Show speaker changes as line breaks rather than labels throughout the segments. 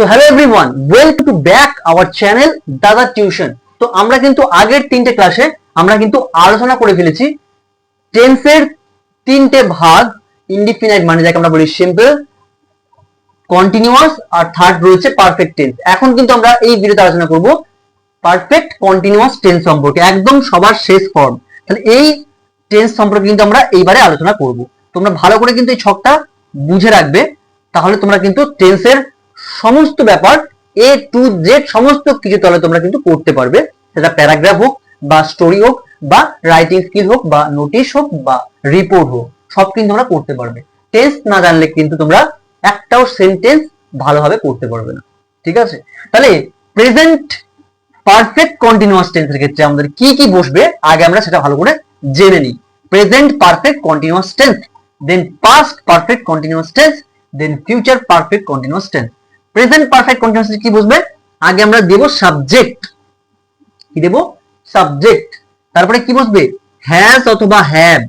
So hello everyone welcome to back our channel দাদা tuition তো আমরা কিন্তু আগের তিনটে ক্লাসে আমরা কিন্তু আলোচনা করে ফেলেছি টেন্সের তিনটে ভাগ ইনডিফিনাইট মানে যাকে আমরা বলি সিম্পল কন্টিনিউয়াস আর থার্ড রয়েছে পারফেক্ট টেন্স এখন কিন্তু আমরা এই ভিডিওতে আলোচনা করব পারফেক্ট কন্টিনিউয়াস টেন্স সম্পর্কে, একদম সবার শেষ ফর্ম তাহলে এই টেন্স সম্পর্কে কিন্তু আমরা এইবারে আলোচনা করব। তোমরা ভালো করে কিন্তু এই ছকটা বুঝে রাখবে, তাহলে তোমরা কিন্তু টেন্সের সমস্ত ব্যাপার এ টু জেড সমস্ত কিছু তলে তোমরা কিন্তু করতে পারবে। সেটা প্যারাগ্রাফ হোক বা স্টোরি হোক বা রাইটিং স্কিল হোক বা নোটিশ হোক বা রিপোর্ট হোক, সব কিন্তু তোমরা করতে পারবে। টেন্স না জানলে কিন্তু তোমরা একটাও সেন্টেন্স ভালোভাবে করতে পারবে না। ঠিক আছে? তাহলে প্রেজেন্ট পারফেক্ট কন্টিনিউয়াস টেন্সের ক্ষেত্রে আমাদের কি কি বসবে, আগে আমরা সেটা ভালো করে জেনে নিই। Present perfect continuous tense then past perfect continuous tense then future perfect continuous tense present perfect continuous কি বুঝবে? আগে আমরা দেব সাবজেক্ট কি দেব? সাবজেক্ট তারপরে কি বসবে হ্যাজ অথবা হ্যাভ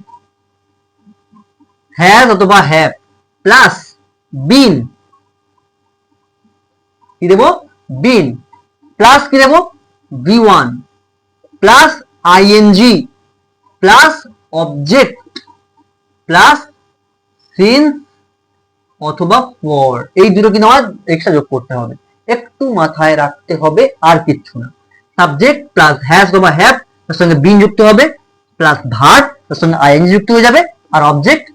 হ্যাজ অথবা হ্যাভ প্লাস বিন কি দেব? বিন প্লাস কি দেব? V one plus ING plus object plus since অথবা ফর এই দুটো কিন্তু আমার এক্সট্রা যোগ করতে হবে। একটু মাথায় রাখতে হবে আর কিচ্ছু না। সাবজেক্ট প্লাস হ্যাজ অথবা হ্যাভ তার সঙ্গে বিন যুক্ত হবে প্লাস ভার্ব তার সঙ্গে আইএনজি যুক্ত হয়ে যাবে, আর অবজেক্ট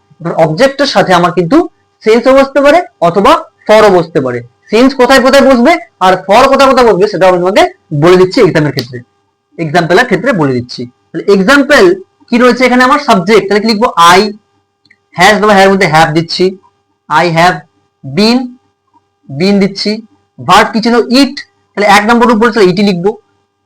অবজেক্টের সাথে আমার কিন্তু সেন্সও বসতে পারে, অথবা ফরও বসতে পারে। সেন্স কোথায় কোথায় বসবে, আর ফর কোথায় কোথায় বসবে সেটা আমি তোমাকে বলে দিচ্ছি এক্সামের ক্ষেত্রে। এক্সাম্পলের ক্ষেত্রে বলে দিচ্ছি। তাহলে এক্সাম্পল কি রয়েছে এখানে আমার? সাবজেক্ট তাহলে লিখব? আই হ্যাজ অথবা হ্যার মধ্যে হ্যাভ দিচ্ছি। আই হ্যাভ বিন বিন দিচ্ছি ভার্ব কি ছিল? ইট তাহলে এক নম্বর উপরে তাহলে ইটি লিখব।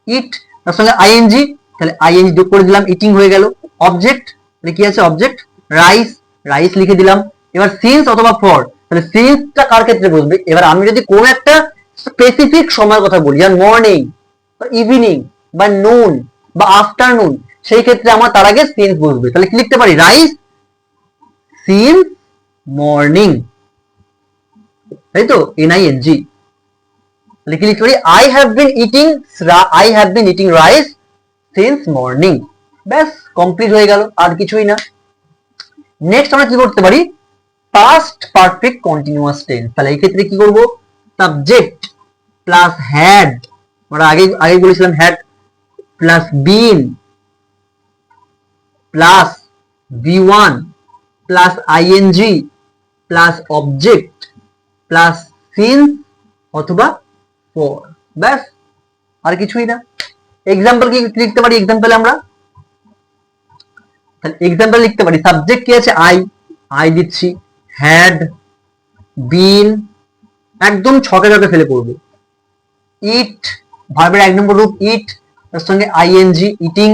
ইট তার সঙ্গে আইএনজি তাহলে আইএনজি যোগ করে দিলাম ইটিং হয়ে গেল। অবজেক্ট তাহলে কি আছে? অবজেক্ট রাইস রাইস লিখে দিলাম। এবার সিন্স অথবা ফর তাহলে সিন্সটা কার ক্ষেত্রে বসবে? এবার আমি যদি কোন একটা স্পেসিফিক সময়ের কথা বলি, যেমন মর্নিং বা ইভিনিং বা নুন বা আফটারনুন সেই ক্ষেত্রে আমার তার আগে সিন্স বসবে। তাহলে কি লিখতে পারি? রাইস সিন্স মর্নিং তাই তো এনআইএনজি তাহলে লিখতে পারি? I have been eating I have been eating rice since morning ব্যাস কমপ্লিট হয়ে গেল, আর কিছুই না। নেক্সট আমরা কি করতে পারি? পাস্ট পারফেক্ট কন্টিনিউয়াস টেন্স তাহলে এই ক্ষেত্রে কি করব? সাবজেক্ট প্লাস হ্যাড আমরা আগে আগে বলেছিলাম had plus been plus V one plus ING plus object plus since অথবা ফর ব্যাস, আর কিছুই না। এক্সাম্পল কি লিখতে পারি? এক্সাম্পলে আমরা। তাহলে এক্সাম্পল লিখতে পারি। সাবজেক্ট কি আছে? আই আই দিচ্ছি। হ্যাড বিন একদম ছকে ছকে ফেলে পড়বে। ইট ভার্বের এক নম্বর রূপ ইট তার সঙ্গে আইএনজি ইটিং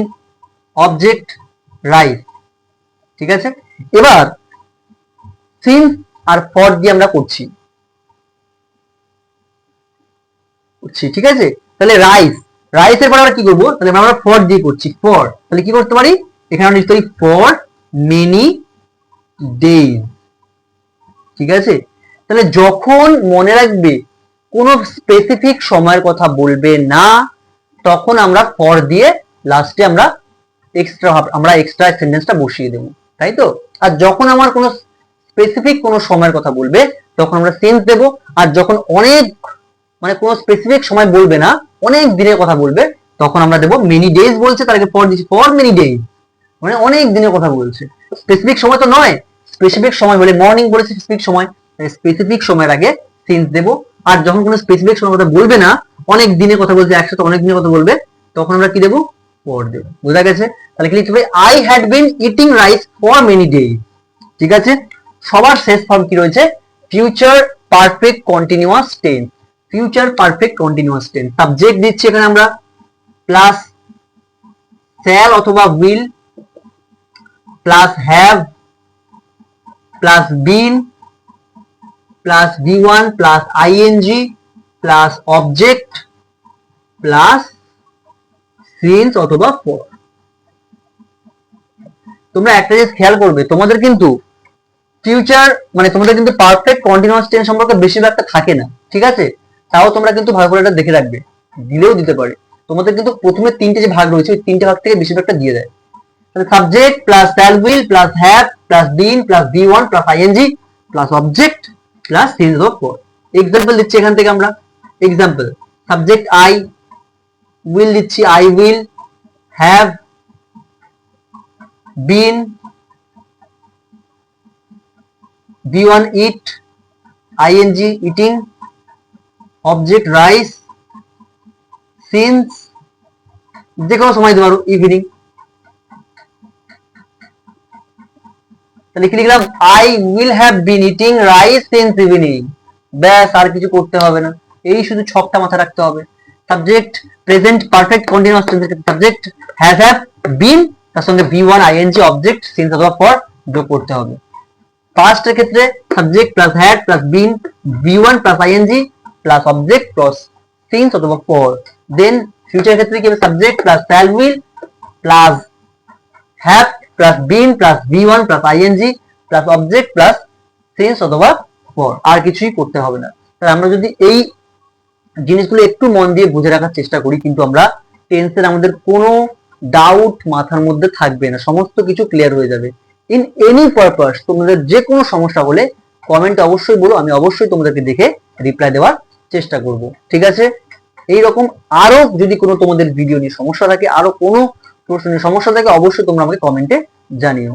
অবজেক্ট রাইট ঠিক আছে? এবার সিন্স আর ফর দিয়ে আমরা করছি। করছি, ঠিক আছে? তাহলে রাইস রাইসের পর আমরা কি করব? তাহলে আমরা ফর দিয়ে করছি ফর তাহলে কি করতে পারি? এখানে আমরা লিখতে ফর মেনি ডেজ ঠিক আছে? তাহলে যখন মনে রাখবে কোনো স্পেসিফিক সময়ের কথা বলবে না, তখন আমরা ফর দিয়ে লাস্টে আমরা এক্সট্রা আমরা এক্সট্রা সেন্টেন্সটা বসিয়ে দেবো। তাই তো? আর যখন আমার কোনো স্পেসিফিক কোনো সময়ের কথা বলবে, তখন আমরা সেন্স দেব। আর যখন অনেক মানে কোনো স্পেসিফিক সময় বলবে না, অনেক দিনের কথা বলবে, তখন আমরা দেবো মেনি ডেজ বলছে, তার আগে ফর দিচ্ছি ফর মেনি ডেজ মানে অনেক দিনের কথা বলছে। স্পেসিফিক সময় তো নয়। স্পেসিফিক সময় বলে মর্নিং বলেছে স্পেসিফিক সময়। স্পেসিফিক সময়ের আগে সেন্স দেবো। আর যখন কোনো স্পেসিফিক সময় কথা বলবে না, অনেক দিনের কথা বলছে, একসাথে অনেক দিনের কথা বলবে, তখন আমরা কি দেবো? দেবো। বোঝা গেছে? তাহলে কি লিখতে হবে? I had been eating rice for many day ঠিক আছে? সবার শেষ ফর্ম কি রয়েছে? Future perfect continuous tense future perfect continuous tense subject দিচ্ছি এখানে আমরা। প্লাস শ্যাল অথবা will plus have plus been plus V one plus ING plus object plus since অথবা ফর তোমরা একটা জিনিস খেয়াল করবে, তোমাদের কিন্তু ফিউচার মানে তোমাদের কিন্তু পারফেক্ট কন্টিনিউয়াস টেন্স সম্পর্কে বেশিরভাগটা থাকে না, ঠিক আছে? তাও তোমরা কিন্তু ভালো করে এটা দেখে রাখবে, দিলেও দিতে পারে। তোমাদের কিন্তু প্রথমে তিনটে যে ভাগ রয়েছে, ওই তিনটে ভাগ থেকে বেশিরভাগটা দিয়ে দেয়। তাহলে subject plus shall will plus have plus been plus V one plus ING plus object plus series of four example দিচ্ছি এখান থেকে আমরা। এক্সাম্পল সাবজেক্ট আই উইল দিচ্ছি I will have been V one eat ING eating object rice since যে সময় দিতে পারো evening তাহলে লিখলাম? I will have been eating rice since evening ব্যাস, আর কিছু করতে হবে না। এই শুধু ছকটা মাথায় রাখতে হবে। সাবজেক্ট প্রেজেন্ট পারফেক্ট কন্টিনিউয়াস টেন্সের ক্ষেত্রে সাবজেক্ট হ্যাজ হ্যাভ বিন তার সঙ্গে V one ING object since অথবা ফর যোগ করতে হবে। পাস্টের ক্ষেত্রে subject plus had plus been V one plus ING plus object plus since অথবা ফর দেন ফিউচার ক্ষেত্রে কি হবে? Subject plus shall will plus have plus been plus V one plus ING plus object plus since অথবা for আর কিছুই করতে হবে না। তাহলে আমরা যদি এই জিনিসগুলো একটু মন দিয়ে বুঝে রাখার চেষ্টা করি, কিন্তু আমরা টেন্সের আমাদের কোনো ডাউট মাথার মধ্যে থাকবে না, সমস্ত কিছু ক্লিয়ার হয়ে যাবে। ইন এনি পারপাস তোমাদের যে কোনো সমস্যা হলে কমেন্ট অবশ্যই বলো, আমি অবশ্যই তোমাদেরকে দেখে রিপ্লাই দেওয়ার চেষ্টা করব, ঠিক আছে? এই রকম আরও যদি কোনো তোমাদের ভিডিও নিয়ে সমস্যা থাকে, আরও কোনো প্রশ্ন নিয়ে সমস্যা থাকে, অবশ্যই তোমরা আমাকে কমেন্টে জানিও।